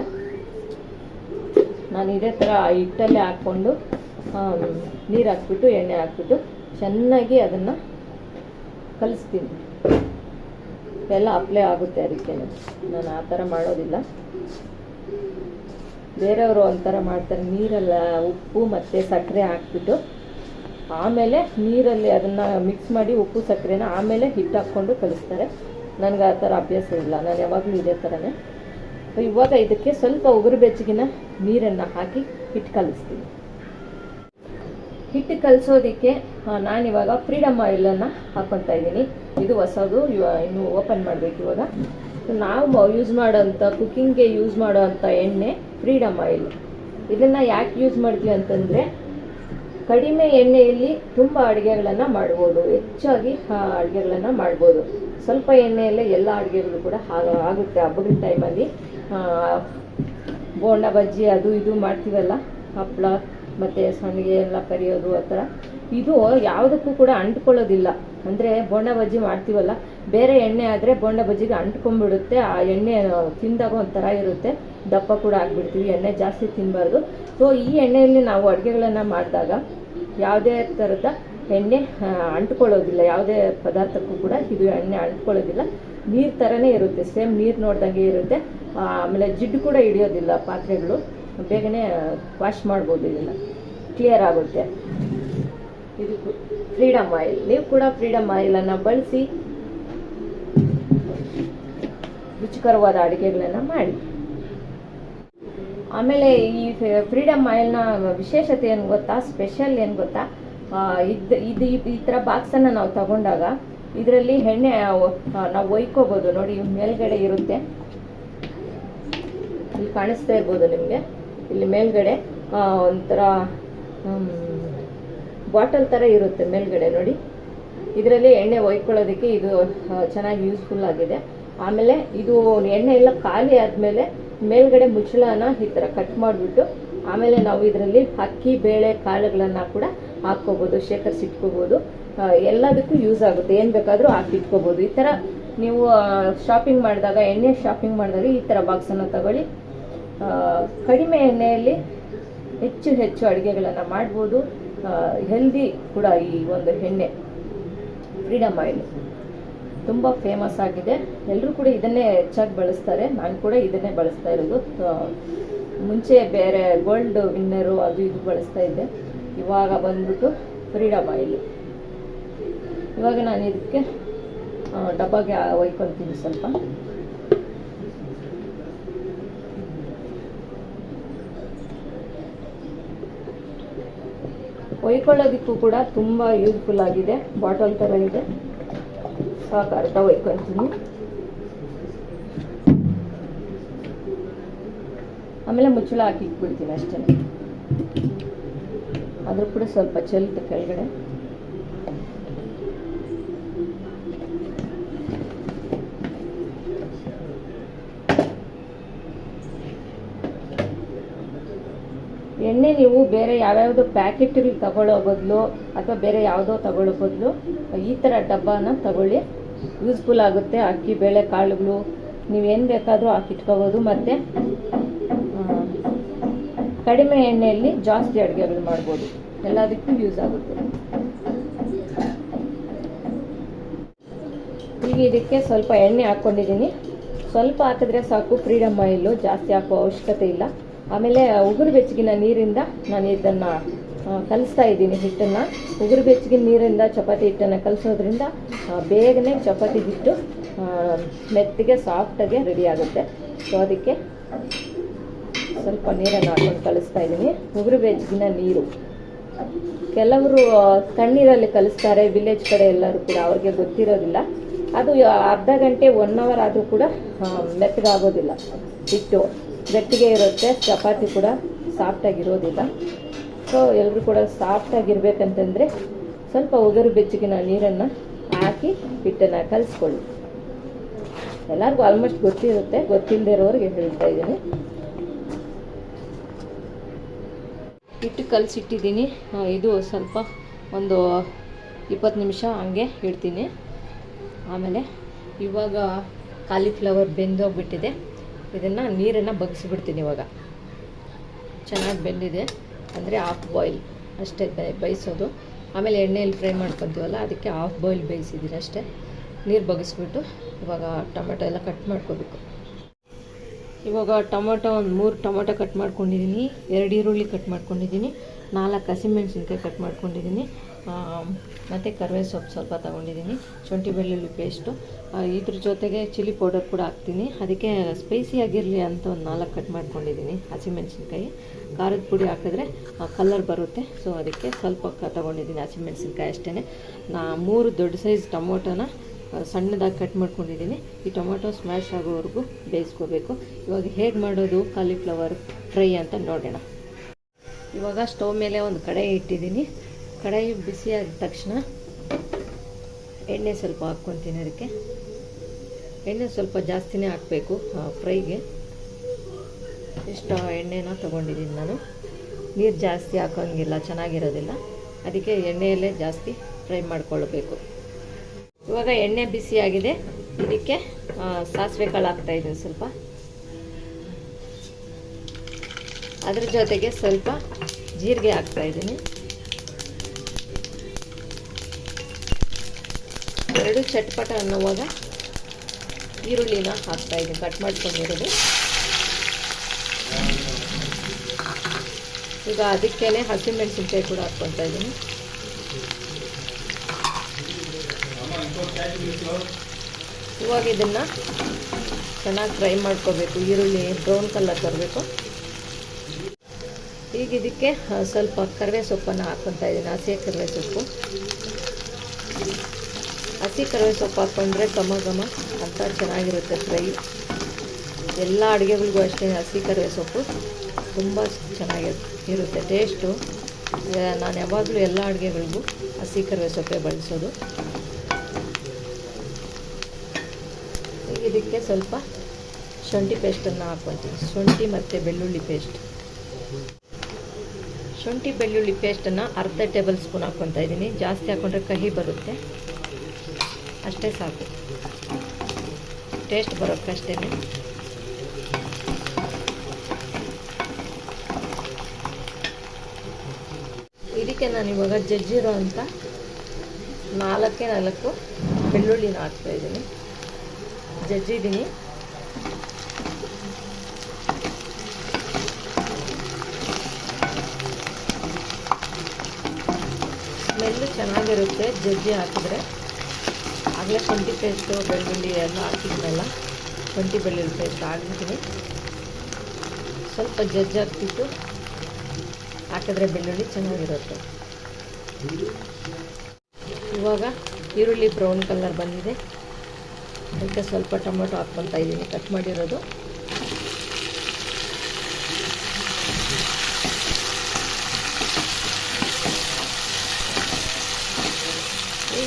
ನಾನು ಇದೇ ಥರ ಹಿಟ್ಟಲ್ಲೇ ಹಾಕ್ಕೊಂಡು ನೀರು ಹಾಕ್ಬಿಟ್ಟು, ಎಣ್ಣೆ ಹಾಕ್ಬಿಟ್ಟು ಚೆನ್ನಾಗಿ ಅದನ್ನು ಕಲಿಸ್ತೀನಿ. ಎಲ್ಲ ಅಪ್ಲೈ ಆಗುತ್ತೆ ಅದಕ್ಕೆ. ನಾನು ಆ ಥರ ಮಾಡೋದಿಲ್ಲ. ಬೇರೆಯವರು ಒಂಥರ ಮಾಡ್ತಾರೆ. ನೀರೆಲ್ಲ ಉಪ್ಪು ಮತ್ತು ಸಕ್ಕರೆ ಹಾಕ್ಬಿಟ್ಟು ಆಮೇಲೆ ನೀರಲ್ಲಿ ಅದನ್ನು ಮಿಕ್ಸ್ ಮಾಡಿ ಉಪ್ಪು, ಸಕ್ಕರೆನ ಆಮೇಲೆ ಹಿಟ್ಟು ಹಾಕ್ಕೊಂಡು ಕಲಿಸ್ತಾರೆ. ನನಗೆ ಆ ಥರ ಅಭ್ಯಾಸ ಇಲ್ಲ. ನಾನು ಯಾವಾಗಲೂ ಇದೇ ಥರನೇ. ಇವಾಗ ಇದಕ್ಕೆ ಸ್ವಲ್ಪ ಉಗುರು ಬೆಚ್ಚಗಿನ ನೀರನ್ನು ಹಾಕಿ ಹಿಟ್ಟು ಕಲಿಸ್ತೀನಿ. ಹಿಟ್ಟು ಕಲಿಸೋದಕ್ಕೆ ನಾನಿವಾಗ ಫ್ರೀಡಮ್ ಆಯಿಲನ್ನು ಹಾಕ್ಕೊತಾ ಇದ್ದೀನಿ. ಇದು ಹೊಸದು ಇನ್ನು ಓಪನ್ ಮಾಡಬೇಕು ಇವಾಗ. ನಾವು ಯೂಸ್ ಮಾಡೋಂಥ ಕುಕ್ಕಿಂಗ್ಗೆ ಯೂಸ್ ಮಾಡೋವಂಥ ಎಣ್ಣೆ ಫ್ರೀಡಮ್ ಆಯಿಲ್ ಇದನ್ನು ಯಾಕೆ ಯೂಸ್ ಮಾಡ್ತೀವಿ ಅಂತಂದರೆ, ಕಡಿಮೆ ಎಣ್ಣೆಯಲ್ಲಿ ತುಂಬ ಅಡುಗೆಗಳನ್ನು ಮಾಡ್ಬೋದು. ಹೆಚ್ಚಾಗಿ ಅಡುಗೆಗಳನ್ನು ಮಾಡ್ಬೋದು. ಸ್ವಲ್ಪ ಎಣ್ಣೆಯಲ್ಲೇ ಎಲ್ಲ ಅಡುಗೆಗಳು ಕೂಡ ಆಗ- ಆಗುತ್ತೆ ಹಬ್ಬದ ಟೈಮಲ್ಲಿ ಬೋಂಡ ಬಜ್ಜಿ ಅದು ಇದು ಮಾಡ್ತೀವಲ್ಲ ಹಪ್ಪಳ ಮತ್ತು ಸಂಡಿಗೆ ಎಲ್ಲ ಕರಿಯೋದು ಆ ಥರ. ಇದು ಯಾವುದಕ್ಕೂ ಕೂಡ ಅಂಟ್ಕೊಳ್ಳೋದಿಲ್ಲ. ಅಂದರೆ ಬೋಂಡ ಬಜ್ಜಿ ಮಾಡ್ತೀವಲ್ಲ, ಬೇರೆ ಎಣ್ಣೆ ಆದರೆ ಬೋಂಡ ಬಜ್ಜಿಗೆ ಅಂಟ್ಕೊಂಡ್ಬಿಡುತ್ತೆ, ಆ ಎಣ್ಣೆ ತಿಂದಾಗ ಒಂಥರ ಇರುತ್ತೆ. ದಪ್ಪ ಕೂಡ ಆಗಿಬಿಡ್ತೀವಿ, ಎಣ್ಣೆ ಜಾಸ್ತಿ ತಿನ್ನಬಾರ್ದು ಸೊ ಈ ಎಣ್ಣೆಯಲ್ಲಿ ನಾವು ಅಡುಗೆಗಳನ್ನು ಮಾಡಿದಾಗ ಯಾವುದೇ ಥರದ ಎಣ್ಣೆ ಅಂಟ್ಕೊಳ್ಳೋದಿಲ್ಲ. ಯಾವುದೇ ಪದಾರ್ಥಕ್ಕೂ ಕೂಡ ಇದು ಎಣ್ಣೆ ಅಂಟ್ಕೊಳ್ಳೋದಿಲ್ಲ. ನೀರು ಥರನೇ ಇರುತ್ತೆ, ಸೇಮ್ ನೀರು ನೋಡ್ದಂಗೆ ಇರುತ್ತೆ. ಆಮೇಲೆ ಜಿಡ್ಡು ಕೂಡ ಹಿಡಿಯೋದಿಲ್ಲ ಪಾತ್ರೆಗಳು. ಬೇಗನೆ ವಾಶ್ ಮಾಡ್ಬೋದು ಇದನ್ನು. ಕ್ಲಿಯರ್ ಆಗುತ್ತೆ. ಇದು ಫ್ರೀಡಮ್ ಆಯಿಲ್ ನೀವು ಕೂಡ ಫ್ರೀಡಮ್ ಆಯಿಲನ್ನು ಬಳಸಿ, ರುಚಿಕರವಾದ ಅಡುಗೆಗಳನ್ನು ಮಾಡಿ. ಆಮೇಲೆ ಈ ಫ್ರೀಡಮ್ ಆಯಿಲ್ನ ವಿಶೇಷತೆ ಏನು ಗೊತ್ತಾ? ಸ್ಪೆಷಲ್ ಏನು ಗೊತ್ತಾ? ಇದು, ಇದ್ ಈ ಥರ ಬಾಕ್ಸನ್ನು ನಾವು ತಗೊಂಡಾಗ ಇದರಲ್ಲಿ ಎಣ್ಣೆ ನಾವು ಒಯ್ಕೋಬೋದು. ನೋಡಿ, ಮೇಲ್ಗಡೆ ಇರುತ್ತೆ. ಇಲ್ಲಿ ಕಾಣಿಸ್ತಾ ಇರ್ಬೋದು ನಿಮಗೆ. ಇಲ್ಲಿ ಮೇಲ್ಗಡೆ ಒಂಥರ ಬಾಟಲ್ ಥರ ಇರುತ್ತೆ ಮೇಲ್ಗಡೆ ನೋಡಿ. ಇದರಲ್ಲಿ ಎಣ್ಣೆ ಒಯ್ಕೊಳ್ಳೋದಕ್ಕೆ ಇದು ಚೆನ್ನಾಗಿ ಯೂಸ್ಫುಲ್ ಆಗಿದೆ. ಆಮೇಲೆ ಇದು ಎಣ್ಣೆ ಎಲ್ಲ ಖಾಲಿ ಆದಮೇಲೆ ಮೇಲ್ಗಡೆ ಮುಚ್ಚಳನ ಈ ಥರ ಕಟ್ ಮಾಡಿಬಿಟ್ಟು, ಆಮೇಲೆ ನಾವು ಇದರಲ್ಲಿ ಅಕ್ಕಿ, ಬೇಳೆ, ಕಾಳುಗಳನ್ನು ಕೂಡ ಹಾಕ್ಕೋಬೋದು ಶೇಖರಿಸಿಟ್ಕೋಬೋದು ಎಲ್ಲದಕ್ಕೂ ಯೂಸ್ ಆಗುತ್ತೆ. ಏನು ಬೇಕಾದರೂ ಹಾಕಿಟ್ಕೋಬೋದು ಈ ಥರ ನೀವು ಶಾಪಿಂಗ್ ಮಾಡಿದಾಗ, ಎಣ್ಣೆ ಶಾಪಿಂಗ್ ಮಾಡಿದಾಗ ಈ ಥರ ಬಾಕ್ಸನ್ನು ತಗೊಳ್ಳಿ. ಕಡಿಮೆ ಎಣ್ಣೆಯಲ್ಲಿ ಹೆಚ್ಚು ಹೆಚ್ಚು ಅಡುಗೆಗಳನ್ನು ಮಾಡ್ಬೋದು. ಹೆಲ್ದಿ ಕೂಡ ಈ ಒಂದು ಎಣ್ಣೆ ಫ್ರೀಡಮ್ ಆಯಿಲ್ ತುಂಬ ಫೇಮಸ್ ಆಗಿದೆ. ಎಲ್ಲರೂ ಕೂಡ ಇದನ್ನೇ ಹೆಚ್ಚಾಗಿ ಬಳಸ್ತಾರೆ. ನಾನು ಕೂಡ ಇದನ್ನೇ ಬಳಸ್ತಾ ಇರೋದು. ಮುಂಚೆ ಬೇರೆ ಗೋಲ್ಡ್ ವಿನ್ನರು ಅದು ಇದು ಬಳಸ್ತಾ ಇದ್ದೆ. ಇವಾಗ ಬಂದ್ಬಿಟ್ಟು ಫ್ರೀಡಮ್ ಆಯಿಲ್ ಇವಾಗ ನಾನು ಇದಕ್ಕೆ ಡಬ್ಬಾಗೆ ಒಯ್ಕೊತೀನಿ ಸ್ವಲ್ಪ. ಒಯ್ಕೊಳ್ಳೋದಕ್ಕೂ ಕೂಡ ತುಂಬ ಯೂಸ್ಫುಲ್ ಆಗಿದೆ. ಬಾಟಲ್ ಥರ ಇದೆ. ಸಾಕು ಅರ್ಧ ಒಯ್ಕೊತೀನಿ ಆಮೇಲೆ ಮುಚ್ಚಳ ಹಾಕಿ ಇಟ್ಬಿಡ್ತೀನಿ ಅಷ್ಟೇ. ಅದ್ರ ಕೂಡ ಸ್ವಲ್ಪ ಚೆಲ್ತು ಕೆಳಗಡೆ. ಎಣ್ಣೆ ನೀವು ಬೇರೆ ಯಾವ್ಯಾವುದೋ ಪ್ಯಾಕೆಟಲ್ಲಿ ತಗೊಳ್ಳೋ ಬದಲು ಅಥವಾ ಬೇರೆ ಯಾವುದೋ ತಗೊಳ್ಳೋ ಬದಲು ಈ ಥರ ಡಬ್ಬನ ತಗೊಳ್ಳಿ. ಯೂಸ್ಫುಲ್ ಆಗುತ್ತೆ. ಅಕ್ಕಿ, ಬೇಳೆ, ಕಾಳುಗಳು ನೀವೇನು ಬೇಕಾದರೂ ಹಾಕಿಟ್ಕೋಬೋದು ಮತ್ತು ಕಡಿಮೆ ಎಣ್ಣೆಯಲ್ಲಿ ಜಾಸ್ತಿ ಅಡುಗೆಗಳು ಮಾಡ್ಬೋದು. ಎಲ್ಲದಕ್ಕೂ ಯೂಸ್ ಆಗುತ್ತೆ. ಈಗ ಇದಕ್ಕೆ ಸ್ವಲ್ಪ ಎಣ್ಣೆ ಹಾಕ್ಕೊಂಡಿದ್ದೀನಿ ಸ್ವಲ್ಪ ಹಾಕಿದ್ರೆ ಸಾಕು. ಫ್ರೀಡಮ್ ಆಯಿಲು ಜಾಸ್ತಿ ಹಾಕೋ ಅವಶ್ಯಕತೆ ಇಲ್ಲ. ಆಮೇಲೆ ಉಗುರು ಬೆಚ್ಚಗಿನ ನೀರಿಂದ ನಾನು ಇದನ್ನು ಕಲಿಸ್ತಾ ಇದ್ದೀನಿ ಹಿಟ್ಟನ್ನು. ಉಗುರು ಬೆಚ್ಚಗಿನ ನೀರಿಂದ ಚಪಾತಿ ಹಿಟ್ಟನ್ನು ಕಲಿಸೋದ್ರಿಂದ ಬೇಗನೆ ಚಪಾತಿ ಹಿಟ್ಟು ಮೆತ್ತಿಗೆ ಸಾಫ್ಟಾಗೆ ರೆಡಿ ಆಗುತ್ತೆ. ಸೊ ಅದಕ್ಕೆ ಸ್ವಲ್ಪ ನೀರನ್ನು ಹಾಕೊಂಡು ಕಲಿಸ್ತಾ ಇದ್ದೀನಿ. ಉಗುರು ಬೆಚ್ಚಗಿನ ನೀರು. ಕೆಲವರು ತಣ್ಣೀರಲ್ಲಿ ಕಲಿಸ್ತಾರೆ. ವಿಲೇಜ್ ಕಡೆ ಎಲ್ಲರೂ ಕೂಡ ಅವ್ರಿಗೆ ಗೊತ್ತಿರೋದಿಲ್ಲ. ಅದು ಅರ್ಧ ಗಂಟೆ ಒನ್ ಅವರ್ ಆದರೂ ಕೂಡ ಮೆತ್ತಗಾಗೋದಿಲ್ಲ ಹಿಟ್ಟು. ಗಟ್ಟಿಗೆ ಇರುತ್ತೆ, ಚಪಾತಿ ಕೂಡ ಸಾಫ್ಟಾಗಿರೋದಿಲ್ಲ ಸೊ ಎಲ್ಲರೂ ಕೂಡ ಸಾಫ್ಟಾಗಿರ್ಬೇಕಂತಂದರೆ ಸ್ವಲ್ಪ ಒಗರು ಬೆಚ್ಚಗಿನ ನೀರನ್ನು ಹಾಕಿ ಹಿಟ್ಟನ್ನು ಕಲಿಸ್ಕೊಳ್ಳಿ. ಎಲ್ಲರಿಗೂ ಆಲ್ಮೋಸ್ಟ್ ಗೊತ್ತಿರುತ್ತೆ ಗೊತ್ತಿಲ್ಲದೆ ಇರೋರಿಗೆ ಹೇಳ್ತಾ ಇದ್ದೀನಿ. ಹಿಟ್ಟು ಕಲಸಿಟ್ಟಿದ್ದೀನಿ. ಇದು ಸ್ವಲ್ಪ ಒಂದು ಇಪ್ಪತ್ತು ನಿಮಿಷ ಹಂಗೆ ಇಡ್ತೀನಿ. ಆಮೇಲೆ ಇವಾಗ ಕಾಲಿಫ್ಲವರ್ ಬೆಂದೋಗ್ಬಿಟ್ಟಿದೆ. ಇದನ್ನು ನೀರನ್ನು ಬಗ್ಸಿಬಿಡ್ತೀನಿ ಇವಾಗ. ಚೆನ್ನಾಗಿ ಬೆಂದಿದೆ. ಅಂದರೆ ಹಾಫ್ ಬಾಯ್ಲ್ ಅಷ್ಟೇ ಬೇಯಿಸೋದು. ಆಮೇಲೆ ಎಣ್ಣೆಯಲ್ಲಿ ಫ್ರೈ ಮಾಡ್ಕೊತೀವಲ್ಲ, ಅದಕ್ಕೆ ಹಾಫ್ ಬಾಯ್ಲ್ ಬೇಯಿಸಿದ್ದೀನಿ ಅಷ್ಟೇ. ನೀರು ಬಗ್ಗಿಸ್ಬಿಟ್ಟು ಇವಾಗ ಟೊಮೆಟೊ ಎಲ್ಲ ಕಟ್ ಮಾಡ್ಕೋಬೇಕು. ಇವಾಗ ಟೊಮೊಟೊ ಒಂದು ಮೂರು ಟೊಮೊಟೊ ಕಟ್ ಮಾಡ್ಕೊಂಡಿದ್ದೀನಿ ಎರಡು ಈರುಳ್ಳಿ ಕಟ್ ಮಾಡ್ಕೊಂಡಿದ್ದೀನಿ ನಾಲ್ಕು ಹಸಿಮೆಣ್ಸಿನ್ಕಾಯಿ ಕಟ್ ಮಾಡ್ಕೊಂಡಿದ್ದೀನಿ ಮತ್ತು ಕರಿವೆ ಸೊಪ್ಪು ಸ್ವಲ್ಪ ತಗೊಂಡಿದ್ದೀನಿ. ಶುಂಠಿ ಬೆಳ್ಳುಳ್ಳಿ ಪೇಸ್ಟು ಇದ್ರ ಜೊತೆಗೆ ಚಿಲ್ಲಿ ಪೌಡರ್ ಕೂಡ ಹಾಕ್ತೀನಿ. ಅದಕ್ಕೆ ಸ್ಪೈಸಿ ಆಗಿರಲಿ ಅಂತ ಒಂದು ನಾಲ್ಕು ಕಟ್ ಮಾಡ್ಕೊಂಡಿದ್ದೀನಿ ಹಸಿಮೆಣ್ಸಿನ್ಕಾಯಿ. ಖಾರದ ಪುಡಿ ಹಾಕಿದ್ರೆ ಕಲರ್ ಬರುತ್ತೆ. ಸೊ ಅದಕ್ಕೆ ಸ್ವಲ್ಪ ತಗೊಂಡಿದ್ದೀನಿ ಹಸಿಮೆಣ್ಸಿನ್ಕಾಯಿ ಅಷ್ಟೇ ನಾ, ಮೂರು ದೊಡ್ಡ ಸೈಜ್ ಟೊಮೊಟೊನ ಸಣ್ಣದಾಗಿ ಕಟ್ ಮಾಡ್ಕೊಂಡಿದ್ದೀನಿ. ಈ ಟೊಮೊಟೊ ಸ್ಮ್ಯಾಶ್ ಆಗೋವರೆಗೂ ಬೇಯಿಸ್ಕೋಬೇಕು. ಇವಾಗ ಹೇಗೆ ಮಾಡೋದು? ಕಾಲಿಫ್ಲವರ್ ಫ್ರೈ ಅಂತ ನೋಡೋಣ. ಇವಾಗ ಸ್ಟವ್ ಮೇಲೆ ಒಂದು ಕಡೆ ಇಟ್ಟಿದ್ದೀನಿ. ಕಡಾಯಿ ಬಿಸಿ ಆದ ತಕ್ಷಣ ಎಣ್ಣೆ ಸ್ವಲ್ಪ ಹಾಕ್ಕೊತೀನಿ ಅದಕ್ಕೆ. ಎಣ್ಣೆ ಸ್ವಲ್ಪ ಜಾಸ್ತಿನೇ ಹಾಕಬೇಕು ಫ್ರೈಗೆ. ಇಷ್ಟು ಎಣ್ಣೆನ ತೊಗೊಂಡಿದ್ದೀನಿ ನಾನು. ನೀರು ಜಾಸ್ತಿ ಹಾಕೋಂಗಿಲ್ಲ, ಚೆನ್ನಾಗಿರೋದಿಲ್ಲ. ಅದಕ್ಕೆ ಎಣ್ಣೆಯಲ್ಲೇ ಜಾಸ್ತಿ ಫ್ರೈ ಮಾಡ್ಕೊಳ್ಬೇಕು. ಇವಾಗ ಎಣ್ಣೆ ಬಿಸಿಯಾಗಿದೆ ಇದಕ್ಕೆ ಸಾಸಿವೆ ಕಾಳು ಹಾಕ್ತಾಯಿದ್ದೀನಿ ಸ್ವಲ್ಪ. ಅದ್ರ ಜೊತೆಗೆ ಸ್ವಲ್ಪ ಜೀರಿಗೆ ಹಾಕ್ತಾ ಎರಡು ಚಟ್ಪಟ ಅನ್ನೋವಾಗ ಈರುಳ್ಳಿನ ಹಾಕ್ತಾ ಇದ್ದೀನಿ. ಕಟ್ ಮಾಡ್ಕೊಂಡಿರೋದು. ಈಗ ಅದಕ್ಕೇನೆ ಹಸಿಮೆಣಸಿನ್ಕಾಯಿ ಕೂಡ ಹಾಕ್ಕೊತಾ ಇದ್ದೀನಿ. ಇವಾಗ ಇದನ್ನು ಚೆನ್ನಾಗಿ ಫ್ರೈ ಮಾಡ್ಕೋಬೇಕು. ಈರುಳ್ಳಿ ಬ್ರೌನ್ ಕಲರ್ ತರಬೇಕು. ಈಗ ಇದಕ್ಕೆ ಸ್ವಲ್ಪ ಕರಿವೆ ಸೊಪ್ಪನ್ನು ಹಾಕ್ಕೊತಾ ಇದ್ದೀನಿ. ಹಸಿ ಕರಿವೆ ಸೊಪ್ಪು ಹಸಿ ಕರಿವೆ ಸೊಪ್ಪು ಹಾಕ್ಕೊಂಡ್ರೆ ಘಮ ಘಮ ಅಂತ ಚೆನ್ನಾಗಿರುತ್ತೆ ಫ್ರೈ. ಎಲ್ಲ ಅಡುಗೆಗಳಿಗೂ ಅಷ್ಟೇ ಹಸಿ ಕರಿವೆ ಸೊಪ್ಪು ತುಂಬ ಚೆನ್ನಾಗಿ ಇರುತ್ತೆ. ಟೇಸ್ಟು ನಾನು ಯಾವಾಗಲೂ ಎಲ್ಲ ಅಡುಗೆಗಳಿಗೂ ಹಸಿ ಕರಿವೆ ಸೊಪ್ಪೆ ಬಳಸೋದು. ಇದಕ್ಕೆ ಸ್ವಲ್ಪ ಶುಂಠಿ ಪೇಸ್ಟನ್ನು ಹಾಕ್ಕೊಳ್ತೀನಿ ಶುಂಠಿ ಮತ್ತು ಬೆಳ್ಳುಳ್ಳಿ ಪೇಸ್ಟ್. ಶುಂಠಿ ಬೆಳ್ಳುಳ್ಳಿ ಪೇಸ್ಟನ್ನು ಅರ್ಧ ಟೇಬಲ್ ಸ್ಪೂನ್ ಹಾಕ್ಕೊತಾ ಇದ್ದೀನಿ. ಜಾಸ್ತಿ ಹಾಕ್ಕೊಂಡ್ರೆ ಕಹಿ ಬರುತ್ತೆ. ಅಷ್ಟೇ ಸಾಕು. ಟೇಸ್ಟ್ ಬರೋಕ್ಕಷ್ಟೇ ಇದಕ್ಕೆ ನಾನು ಇವಾಗ ಜಜ್ಜಿರೋ ಅಂತ ನಾಲ್ಕೇ ನಾಲ್ಕು ಬೆಳ್ಳುಳ್ಳಿನ ಹಾಕ್ತಾ ಇದ್ದೀನಿ. ಜಜ್ಜಿದ್ದೀನಿ. ಮೆಲ್ಲು ಚೆನ್ನಾಗಿರುತ್ತೆ ಜಜ್ಜಿ ಹಾಕಿದ್ರೆ. ಆಗಲೇ ಶುಂಠಿ ಪೇಸ್ಟು, ಬೆಳ್ಳುಳ್ಳಿ ಎಲ್ಲ ಹಾಕಿದ್ನಲ್ಲ, ಶುಂಠಿ, ಬೆಳ್ಳುಳ್ಳಿ ಪೇಸ್ಟ್ ಹಾಕಿದ್ದೀನಿ ಸ್ವಲ್ಪ ಜಜ್ಜಿ ಹಾಕ್ಬಿಟ್ಟು ಹಾಕಿದ್ರೆ ಬೆಳ್ಳುಳ್ಳಿ ಚೆನ್ನಾಗಿರುತ್ತೆ. ಇವಾಗ ಈರುಳ್ಳಿ ಬ್ರೌನ್ ಕಲರ್ ಬಂದಿದೆ. ಅದಕ್ಕೆ ಸ್ವಲ್ಪ ಟೊಮೊಟೊ ಹಾಕ್ಕೊತಾ ಇದ್ದೀನಿ. ಕಟ್ ಮಾಡಿರೋದು.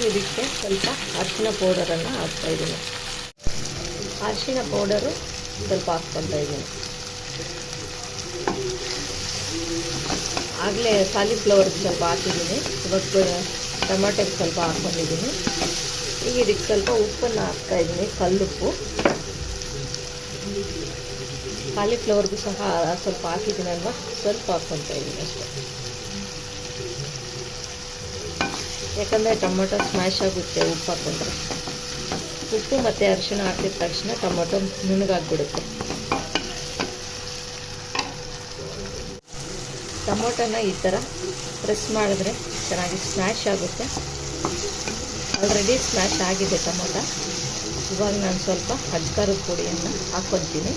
ಇದಕ್ಕೆ ಸ್ವಲ್ಪ ಅರಿಶಿನ ಪೌಡರನ್ನು ಹಾಕ್ತಾ ಇದ್ದೀನಿ. ಅರಿಶಿನ ಪೌಡರು ಸ್ವಲ್ಪ ಹಾಕ್ಕೊತಾ ಇದ್ದೀನಿ. ಆಗಲೇ ಕಾಲಿಫ್ಲವರ್ ಸ್ವಲ್ಪ ಹಾಕಿದ್ದೀನಿ. ಇವಾಗ ಟೊಮೆಟೊಗೆ ಸ್ವಲ್ಪ ಹಾಕ್ಕೊಂಡಿದ್ದೀನಿ. ಈಗ ಇದಕ್ಕೆ ಸ್ವಲ್ಪ ಉಪ್ಪನ್ನು ಹಾಕ್ತಾ ಇದ್ದೀನಿ, ಕಲ್ಲುಪ್ಪು. ಕಾಲಿಫ್ಲವರ್ಗೂ ಸಹ ಸ್ವಲ್ಪ ಹಾಕಿದ್ದೀನಲ್ವ? ಸ್ವಲ್ಪ ಹಾಕ್ಕೊತಾ ಇದ್ದೀನಿ ಅಷ್ಟೇ. ಯಾಕಂದರೆ ಟೊಮೊಟೊ ಸ್ಮ್ಯಾಶ್ ಆಗುತ್ತೆ, ಉಪ್ಪು ಹಾಕೊಂಡ್ರೆ. ಉಪ್ಪು ಮತ್ತು ಅರಿಶಿಣ ಹಾಕಿದ ತಕ್ಷಣ ಟೊಮೊಟೊ ನುಣ್ಣಗಾಗ್ಬಿಡುತ್ತೆ. ಟೊಮೊಟೊನ ಈ ಥರ ಪ್ರೆಸ್ ಮಾಡಿದ್ರೆ ಚೆನ್ನಾಗಿ ಸ್ಮ್ಯಾಶ್ ಆಗುತ್ತೆ. ಆಲ್ರೆಡಿ ಸ್ಮ್ಯಾಶ್ ಆಗಿದೆ ಟೊಮೊಟೊ. ಇವಾಗ ನಾನು ಸ್ವಲ್ಪ ಅಜ್ಕಾರದ ಪುಡಿಯನ್ನು ಹಾಕ್ಕೊತೀನಿ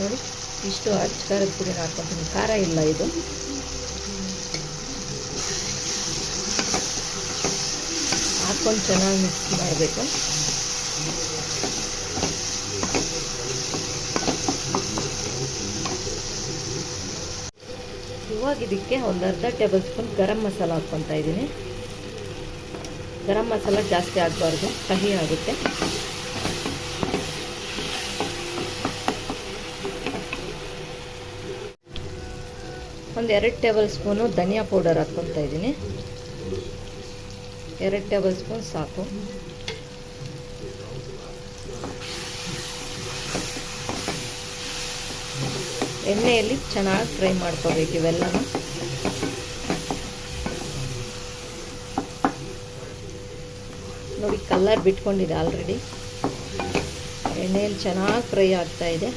ನೋಡಿ, ಇಷ್ಟು ಅಜ್ಕಾರದ ಪುಡಿನ ಹಾಕ್ಕೊತೀನಿ ಖಾರ ಇಲ್ಲ ಇದು. ಹಾಕ್ಕೊಂಡು ಚೆನ್ನಾಗಿ ಮಿಕ್ಸ್ ಮಾಡಬೇಕು. ಇವಾಗ ಇದಕ್ಕೆ ಒಂದು ಅರ್ಧ ಟೇಬಲ್ ಸ್ಪೂನ್ ಗರಂ ಮಸಾಲ ಹಾಕ್ಕೊತಾ ಇದ್ದೀನಿ. ಗರಂ ಮಸಾಲ ಜಾಸ್ತಿ ಆಗಬಾರ್ದು, ಕಹಿ ಆಗುತ್ತೆ. ಒಂದು ಎರಡು ಟೇಬಲ್ ಸ್ಪೂನು ಧನಿಯಾ ಪೌಡರ್ ಹಾಕ್ಕೊತಾ ಇದ್ದೀನಿ. ಎರಡು ಟೇಬಲ್ ಸ್ಪೂನ್ ಸಾಕು. ಎಣ್ಣೆಯಲ್ಲಿ ಚೆನ್ನಾಗಿ ಫ್ರೈ ಮಾಡ್ಕೋಬೇಕು ಇವೆಲ್ಲನೂ. ನೋಡಿ ಕಲ್ಲರ್ ಬಿಟ್ಕೊಂಡಿದೆ ಆಲ್ರೆಡಿ. ಎಣ್ಣೆಯಲ್ಲಿ ಚೆನ್ನಾಗಿ ಫ್ರೈ ಆಗ್ತಾ ಇದೆ.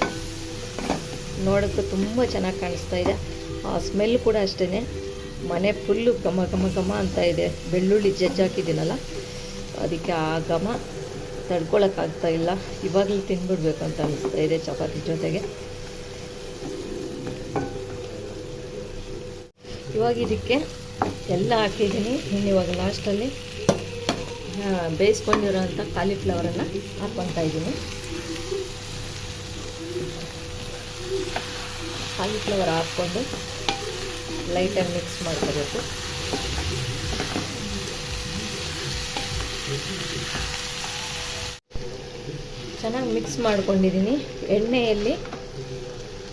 ನೋಡೋಕ್ಕೂ ತುಂಬ ಚೆನ್ನಾಗಿ ಕಾಣಿಸ್ತಾ ಇದೆ. ಆ ಸ್ಮೆಲ್ ಕೂಡ ಅಷ್ಟೇ ಮನೆ ಫುಲ್ಲು ಘಮ ಘಮ ಘಮ ಅಂತ ಇದೆ. ಬೆಳ್ಳುಳ್ಳಿ ಜಜ್ಜಾಕಿದ್ದೀನಲ್ಲ ಅದಕ್ಕೆ ಆ ಘಮ ತಡ್ಕೊಳಕ್ಕಾಗ್ತಾ ಇಲ್ಲ. ಇವಾಗಲೂ ತಿನ್ಬಿಡ್ಬೇಕು ಅಂತ ಅನಿಸ್ತಾ ಇದೆ ಚಪಾತಿ ಜೊತೆಗೆ. ಇವಾಗ ಇದಕ್ಕೆ ಎಲ್ಲ ಹಾಕಿದ್ದೀನಿ. ಇನ್ನು ಇವಾಗ ಲಾಸ್ಟಲ್ಲಿ ಬೇಯಿಸ್ಕೊಂಡಿರೋಂಥ ಕಾಲಿಫ್ಲವರನ್ನು ಹಾಕ್ಕೊತಾ ಇದ್ದೀನಿ. ಕಾಲಿಫ್ಲವರ್ ಹಾಕ್ಕೊಂಡು ಲೈಟಾಗಿ ಮಿಕ್ಸ್ ಮಾಡ್ಕೋಬೇಕು. ಚೆನ್ನಾಗಿ ಮಿಕ್ಸ್ ಮಾಡ್ಕೊಂಡಿದ್ದೀನಿ. ಎಣ್ಣೆಯಲ್ಲಿ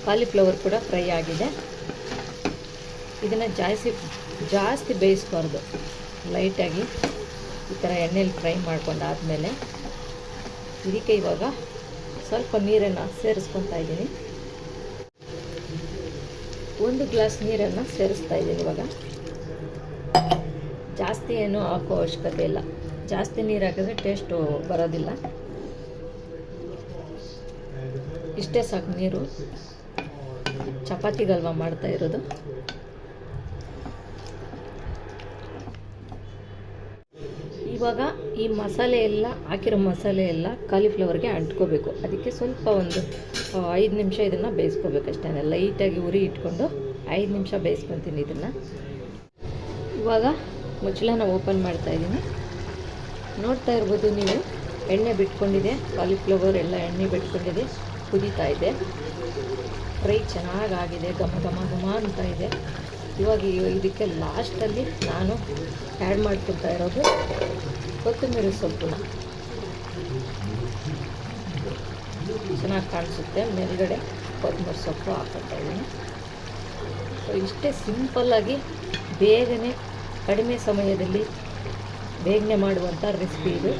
ಕಾಲಿಫ್ಲವರ್ ಕೂಡ ಫ್ರೈ ಆಗಿದೆ. ಇದನ್ನು ಜಾಸ್ತಿ ಜಾಸ್ತಿ ಬೇಯಿಸ್ಬಾರ್ದು. ಲೈಟಾಗಿ ಈ ಥರ ಎಣ್ಣೆಯಲ್ಲಿ ಫ್ರೈ ಮಾಡ್ಕೊಂಡಾದಮೇಲೆ ಇದಕ್ಕೆ ಇವಾಗ ಸ್ವಲ್ಪ ನೀರನ್ನು ಸೇರಿಸ್ಕೊತಾ ಇದ್ದೀನಿ. ಒಂದು ಗ್ಲಾಸ್ ನೀರನ್ನು ಸೇರಿಸ್ತಾ ಇದ್ದೀನಿ ಇವಾಗ. ಜಾಸ್ತಿ ಏನು ಹಾಕೋ ಅವಶ್ಯಕತೆ ಇಲ್ಲ. ಜಾಸ್ತಿ ನೀರು ಹಾಕಿದ್ರೆ ಟೇಸ್ಟು ಬರೋದಿಲ್ಲ. ಇಷ್ಟೇ ಸಾಕು ನೀರು. ಚಪಾತಿಗಲ್ವ ಮಾಡ್ತಾ ಇರೋದು. ಇವಾಗ ಈ ಮಸಾಲೆ ಎಲ್ಲ, ಹಾಕಿರೋ ಮಸಾಲೆ ಎಲ್ಲ ಕಾಲಿಫ್ಲವರ್ಗೆ ಅಂಟ್ಕೋಬೇಕು. ಅದಕ್ಕೆ ಸ್ವಲ್ಪ ಒಂದು ಐದು ನಿಮಿಷ ಇದನ್ನು ಬೇಯಿಸ್ಕೋಬೇಕು ಅಷ್ಟೇ. ಲೈಟಾಗಿ ಉರಿ ಇಟ್ಕೊಂಡು ಐದು ನಿಮಿಷ ಬೇಯಿಸ್ಕೊತೀನಿ ಇದನ್ನು. ಇವಾಗ ಮುಚ್ಚಳನ ಓಪನ್ ಮಾಡ್ತಾ ಇದ್ದೀನಿ. ನೋಡ್ತಾ ಇರ್ಬೋದು ನೀವು, ಎಣ್ಣೆ ಬಿಟ್ಕೊಂಡಿದೆ ಕಾಲಿಫ್ಲವರ್ ಎಲ್ಲ ಎಣ್ಣೆ ಬಿಟ್ಕೊಂಡಿದೆ, ಕುದೀತಾ ಇದೆ. ಫ್ರೈ ಚೆನ್ನಾಗಾಗಿದೆ, ಘಮ ಘಮ ಘಮ ಅಂತ ಇದೆ. ಇವಾಗ ಇದಕ್ಕೆ ಲಾಸ್ಟಲ್ಲಿ ನಾನು ಆ್ಯಡ್ ಮಾಡ್ಕೊತಾ ಇರೋದು ಕೊತ್ತಂಬರಿ ಸೊಪ್ಪನ್ನ ಚೆನ್ನಾಗಿ ಕಾಣಿಸುತ್ತೆ. ಮೇಲ್ಗಡೆ ಕೊತ್ತಂಬರಿ ಸೊಪ್ಪು ಹಾಕ್ಕೊತಾ ಇದ್ದೀನಿ. ಸೊ ಇಷ್ಟೇ ಸಿಂಪಲ್ಲಾಗಿ ಬೇಗನೆ ಕಡಿಮೆ ಸಮಯದಲ್ಲಿ ಬೇಗನೆ ಮಾಡುವಂಥ ರೆಸಿಪಿ ಇದು.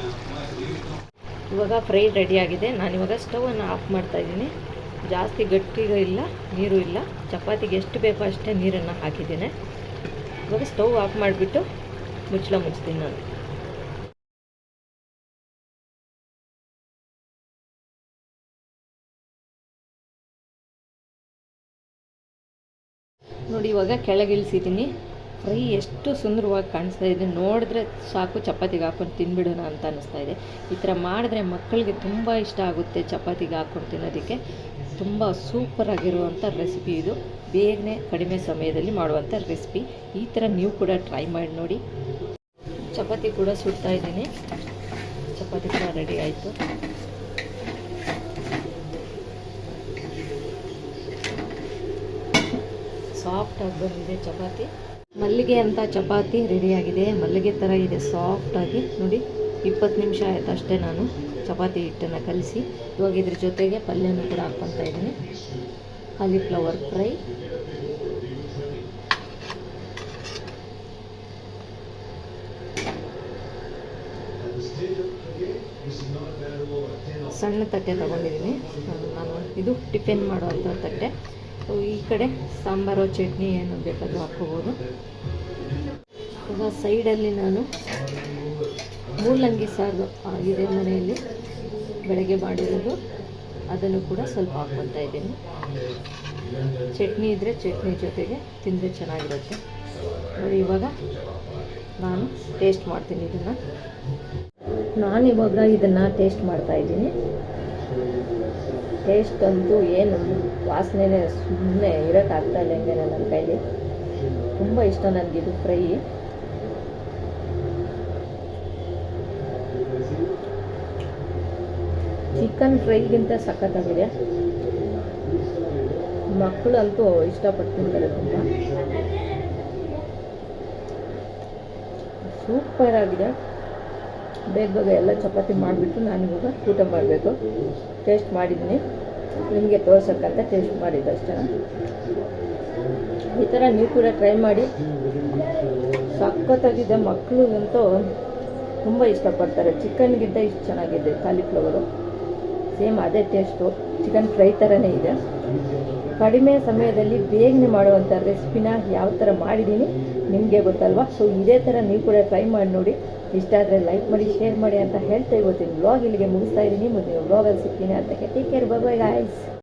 ಇವಾಗ ಫ್ರೈ ರೆಡಿಯಾಗಿದೆ ನಾನಿವಾಗ ಸ್ಟವನ್ನು ಆಫ್ ಮಾಡ್ತಾ ಇದ್ದೀನಿ. ಜಾಸ್ತಿ ಗಟ್ಟಿಗೂ ಇಲ್ಲ, ನೀರು ಇಲ್ಲ. ಚಪಾತಿಗೆ ಎಷ್ಟು ಬೇಕೋ ಅಷ್ಟೇ ನೀರನ್ನು ಹಾಕಿದ್ದೇನೆ. ಇವಾಗ ಸ್ಟವ್ ಆಫ್ ಮಾಡಿಬಿಟ್ಟು ಮುಚ್ಚಳ ಮುಚ್ತೀನಿ ನಾನು. ನೋಡಿ, ಇವಾಗ ಕೆಳಗಿಳಿಸಿದ್ದೀನಿ ಫ್ರೈ ಎಷ್ಟು ಸುಂದರವಾಗಿ ಕಾಣಿಸ್ತಾ ಇದೆ. ನೋಡಿದ್ರೆ ಸಾಕು, ಚಪಾತಿಗೆ ಹಾಕೊಂಡು ತಿನ್ಬಿಡೋಣ ಅಂತ ಅನ್ನಿಸ್ತಾ ಇದೆ. ಈ ಥರ ಮಾಡಿದ್ರೆ ಮಕ್ಕಳಿಗೆ ತುಂಬ ಇಷ್ಟ ಆಗುತ್ತೆ, ಚಪಾತಿಗೆ ಹಾಕ್ಕೊಂಡು ತಿನ್ನೋದಕ್ಕೆ. ತುಂಬ ಸೂಪರಾಗಿರುವಂಥ ರೆಸಿಪಿ ಇದು. ಬೇಗನೆ ಕಡಿಮೆ ಸಮಯದಲ್ಲಿ ಮಾಡುವಂಥ ರೆಸಿಪಿ ಈ ಥರ ನೀವು ಕೂಡ ಟ್ರೈ ಮಾಡಿ ನೋಡಿ. ಚಪಾತಿ ಕೂಡ ಸುಡ್ತಾ ಇದ್ದೀನಿ. ಚಪಾತಿ ಕೂಡ ರೆಡಿ ಆಯಿತು. ಸಾಫ್ಟಾಗಿ ಬಂದಿದೆ ಚಪಾತಿ. ಮಲ್ಲಿಗೆ ಅಂತ ಚಪಾತಿ ರೆಡಿಯಾಗಿದೆ ಮಲ್ಲಿಗೆ ಥರ ಇದೆ ಸಾಫ್ಟಾಗಿ ನೋಡಿ, ಇಪ್ಪತ್ತು ನಿಮಿಷ ಆಯಿತು ಅಷ್ಟೇ ನಾನು. ಚಪಾತಿ ಹಿಟ್ಟನ್ನು ಕಲಿಸಿ ಇವಾಗ ಇದ್ರ ಜೊತೆಗೆ ಪಲ್ಯನೂ ಕೂಡ ಹಾಕ್ಕೊತಾ ಇದ್ದೀನಿ. Cauliflower fry At the stage of the game, you should not available at 10 ಸಣ್ಣ ತಟ್ಟೆ ತೊಗೊಂಡಿದ್ದೀನಿ. ನಾನು ಇದು ಟಿಫಿನ್ ಮಾಡುವಂಥ ತಟ್ಟೆ. ಈ ಕಡೆ ಸಾಂಬಾರು ಚಟ್ನಿ ಏನು ಬೇಕಾದರೂ ಹಾಕ್ಕೋಬೋದು. ಸೈಡಲ್ಲಿ ನಾನು ಮೂಲಂಗಿ ಸಾರು ಇದೆ ಮನೆಯಲ್ಲಿ. ಬೆಳಗ್ಗೆ ಮಾಡಿರೋದು. ಅದನ್ನು ಕೂಡ ಸ್ವಲ್ಪ ಹಾಕ್ಕೊತಾ ಇದ್ದೀನಿ. ಚಟ್ನಿ ಇದ್ದರೆ ಚಟ್ನಿ ಜೊತೆಗೆ ತಿಂದರೆ ಚೆನ್ನಾಗಿರುತ್ತೆ. ನೋಡಿ, ಇವಾಗ ನಾನು ಟೇಸ್ಟ್ ಮಾಡ್ತೀನಿ ಇದನ್ನು. ನಾನು ಇವಾಗ ಇದನ್ನು ಟೇಸ್ಟ್ ಮಾಡ್ತಾ ಇದ್ದೀನಿ. ಟೇಸ್ಟ್ ಅಂತೂ ಏನು, ವಾಸನೆನೇ ಸುಮ್ಮನೆ ಇರೋಕ್ಕಾಗ್ತಾ ಇಲ್ಲ ಹೆಂಗೆ ನನ್ನ ಕೈಲಿ. ತುಂಬ ಇಷ್ಟ ನನಗಿದು ಫ್ರೈ. ಚಿಕನ್ ಫ್ರೈಗಿಂತ ಸಖತ್ತಾಗಿದೆ. ಮಕ್ಕಳಂತೂ ಇಷ್ಟಪಟ್ಟು ತಿಂತಾರೆ ತುಂಬ. ಸೂಪರ್ ಆಗಿದೆ. ಬೇಗ ಬೇಗ ಎಲ್ಲ ಚಪಾತಿ ಮಾಡಿಬಿಟ್ಟು ನಾನು ಇವಾಗ ಊಟ ಮಾಡಬೇಕು. ಟೇಸ್ಟ್ ಮಾಡಿದ್ದೀನಿ. ನಿಮಗೆ ತೋರ್ಸೋಕ್ಕಂತ ಟೇಸ್ಟ್ ಮಾಡಿದ್ದು ಅಷ್ಟೇ. ಈ ಥರ ನೀವು ಕೂಡ ಟ್ರೈ ಮಾಡಿ. ಸಖತ್ತಾಗಿದೆ. ಮಕ್ಕಳಿಗಂತೂ ತುಂಬ ಇಷ್ಟಪಡ್ತಾರೆ. ಚಿಕನ್ಗಿಂತ ಇಷ್ಟು ಚೆನ್ನಾಗಿದೆ. ಕಾಲಿಫ್ಲವರು. ಸೇಮ್ ಅದೇ ಟೇಸ್ಟು ಚಿಕನ್ ಫ್ರೈ ಥರನೇ ಇದೆ. ಕಡಿಮೆ ಸಮಯದಲ್ಲಿ ಬೇಗನೆ ಮಾಡುವಂಥ ರೆಸಿಪಿನ ಯಾವ ಥರ ಮಾಡಿದ್ದೀನಿ ನಿಮಗೆ ಗೊತ್ತಲ್ವಾ? ಸೊ ಇದೇ ಥರ ನೀವು ಕೂಡ ಟ್ರೈ ಮಾಡಿ ನೋಡಿ. ಇಷ್ಟ ಆದರೆ ಲೈಕ್ ಮಾಡಿ ಶೇರ್ ಮಾಡಿ ಅಂತ ಹೇಳ್ತಾ ಇವತ್ತಿನ ವ್ಲಾಗ್ ಇಲ್ಲಿಗೆ ಮುಗಿಸ್ತಾ ಇದ್ದೀನಿ. ಮುಂದಿನ ವ್ಲಾಗಲ್ಲಿ ಸಿಗ್ತೀನಿ ಅಂತ ಟೇಕ್ ಕೇರ್ ಬೈ ಗಾಯ್ಸ್